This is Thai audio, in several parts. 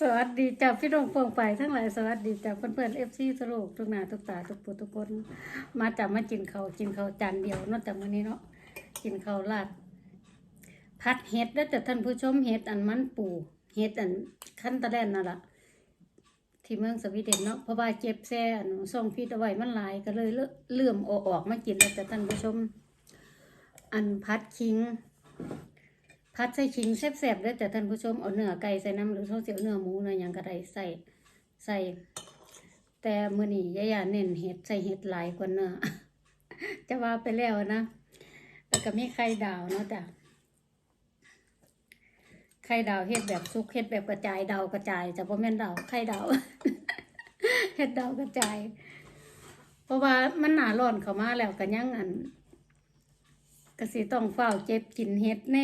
สวัสดีจ้าพี่นงเฟืองไปทั้งหลายสวัสดีจ้าเพื่อนๆเอฟซีสโลกทุกหนาทุกตาทุกผู้ทุกคน มาจากมากินเขากินเขาจานเดียวนอกจากวันนี้เนาะกินเขาวราดพัดเห็ดแล้วแต่ท่านผู้ชมเห็ดอันมันปูเห็ดอันขั้นตะแลนนั่นละที่เมืองสวีเดนเนาะเพราะว่าเจ็บแซ่อันส่งพิษเอาไว้มันลายก็เลยเลื่อมอออกมากินแล้วแต่ท่านผู้ชม อันพัดคิง พัดใส่ขิงแซ่บๆเด้อแต่ท่านผู้ชมเอาเนื้อไก่ใส่น้ำหรือเขาเสียวเนื้อหมูเนื้อหยังก็ได้ใส่ใส่ แต่มื้อนี้ยายาเน้นเห็ดใส่เห็ดหลายกว่าเนื้อ จะว่าไปแล้วนะแล้วก็มีไข่ดาวเนาะจ้ะไข่ดาวเฮ็ดแบบซุกเฮ็ดแบบกระจายดาวกระจายจะบ่แม่นดาวไข่ดาวเฮ็ดดาวกระจาย เพราะว่ามันหนาร้อนเข้ามาแล้วก็ยังอัน ก็สิต้องเฝ้าเจ็บกินเห็ดใน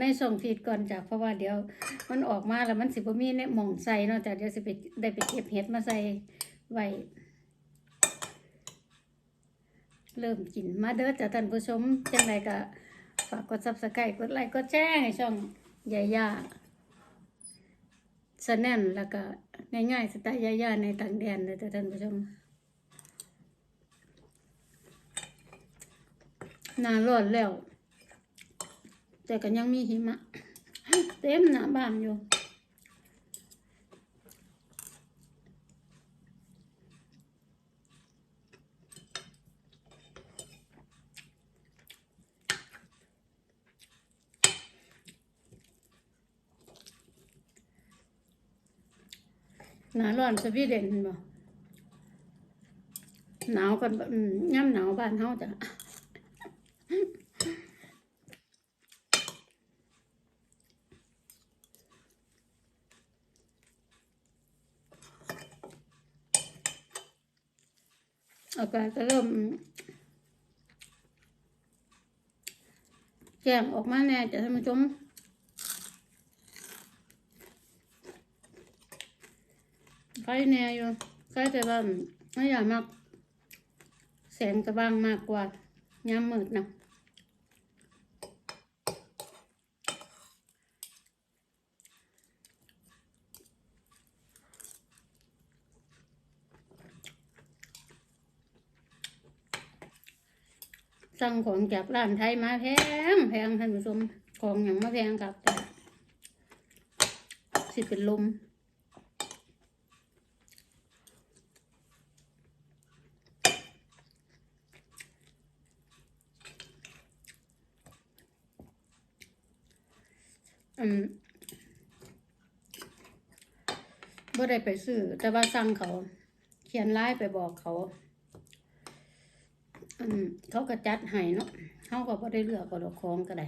ในช่วงฟีดก่อนจ้ะเพราะว่าเดี๋ยวมันออกมาแล้วมันสิบ่มีในหม่องใส่เนาะจ้ะเดี๋ยวสิไปได้ไปเก็บเห็ดมาใส่ไว้เริ่มกินมาเด้อจ้ะท่านผู้ชมจังไดก็ฝากกด Subscribe กดไลค์กดแชร์ให้ช่องยาย่าสแนนแล้วก็ง่ายๆสไตล์ยายาในต่างแดนเลยจ้ะท่านผู้ชม หนาร้อนแล้ว แต่ก็ยังมีหิมะ เต็มหน้าบ้านอยู่หนาร้อนสวีเดนบ่หนาวกันย่ำหนาวบ้านเฮาจ้ะ อากาศก็เริ่มแจ้งออกมาแน่จะท่านผู้ชมไฟแน่อยู่ใกล้แต่ว่าไม่อยากมาก แสงกระบ้างมากกว่ายามมืดนะ สั่งของจากร้านไทยมาแพงแพงท่านผู้ชมของอย่างมาแพงกับแต่สิเป็นลมอืมบ่ได้ไปซื้อ แต่ว่าสั่งเขา เขียนไลน์ไปบอกเขา อืมเขาก็จัดให้เนาะเขาก็บ่ได้เลือกก็ดอกของก็ได้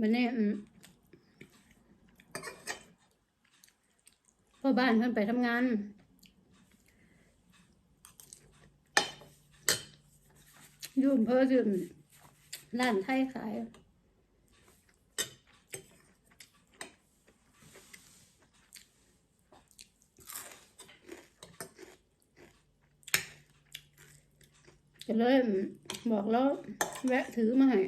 มันนี่พ่อบ้านเพิ่นไปทำงาน ยุ่อำเพื่อดื่มร้านไทยขายก็เลยบอกแล้วแวะถือมาให้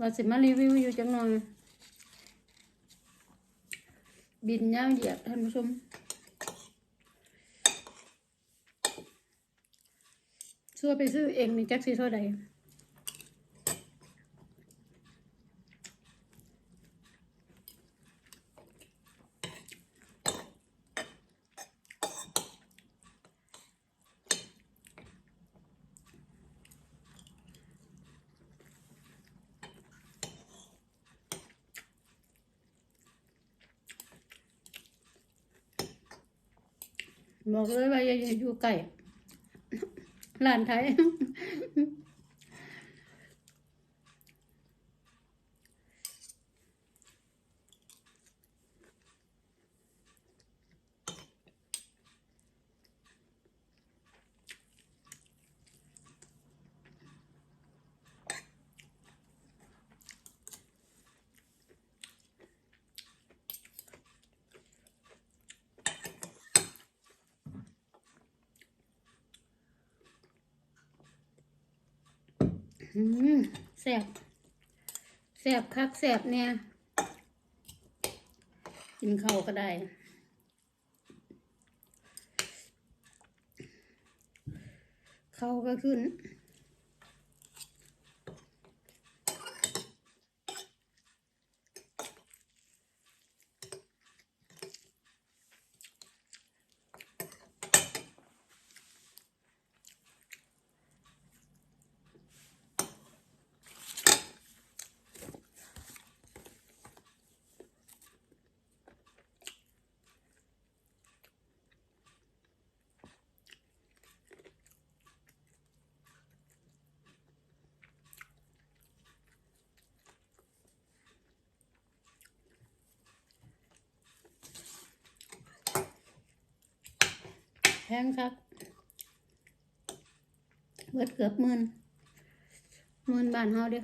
ว่าสิมารีวิวอยู่จังหน่อย บินยาวเหยียดท่านผู้ชมช่วไปซื้อเองนี่จักซีเท่าใด บอกเลยว่าอย่าอยู่ใกล้ร้านไทย อ อืม แสบแสบคักแสบเนี่ย กินข้าวก็ได้ เข้าก็ขึ้น แพงครับเบิดเกือบหมื่นหมื่นบานเฮาเด้อ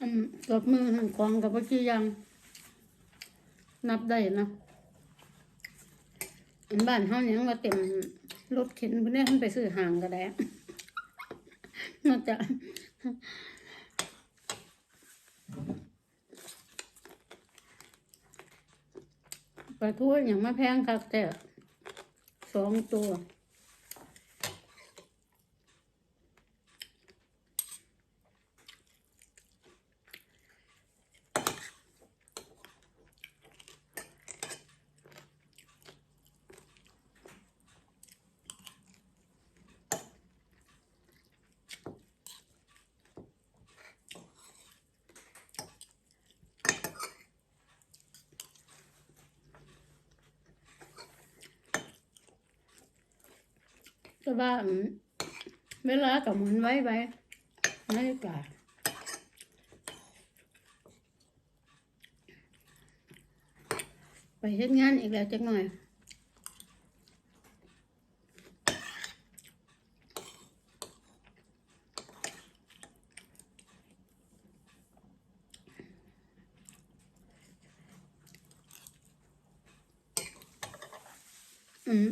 อืมเกือบมือหันของกับว่ากี่อยัง นับได้นะอันบ้านเฮายังว่าเต็มรถเข็นพิ่นได้เพิ่นไปซื้อห่างก็ได้นอกจาก ปลาทูอย่างมาแพงคักแต่สองตัว แต่ว่าเวลากับหมุนไว้ไว้นาฬิกาไปเฮ็ดงานอีกแล้วจักหน่อยอืม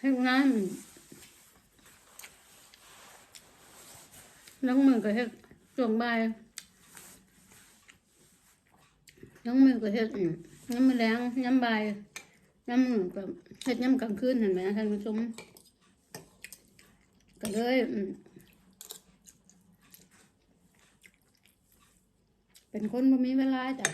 เฮ็ดงาน ล้างมือก็เฮ็ดช่วงบ่ายล้างมือก็เฮ็ดน้ำมือแรงน้ำบ่ายย้ำมือก็เฮ็ดน้ำกลางคืนเห็นไหมท่านผู้ชมก็เลยเป็นคนบ่มีเวลาจ้ะ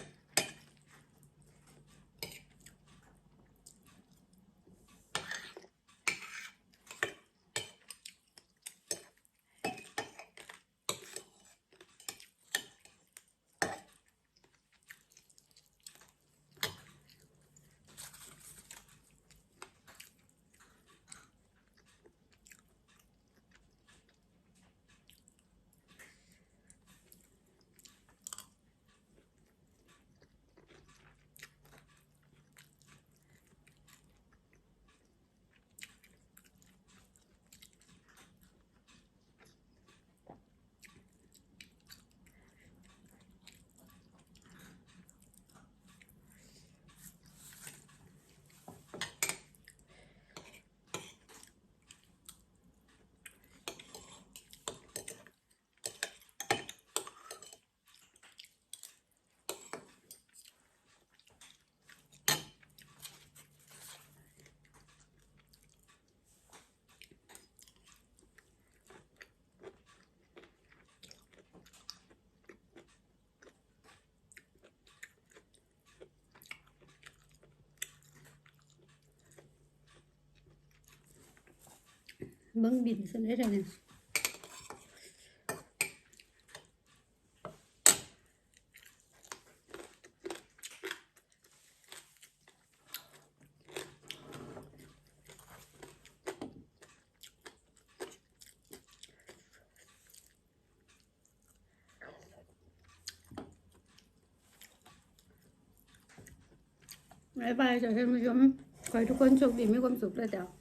เบิ่งบินซะได้จังได๋บ๊ายบายจ้ะท่านผู้ชมขอให้ทุกคนโชคดีมีความสุขด้วยจ้ะ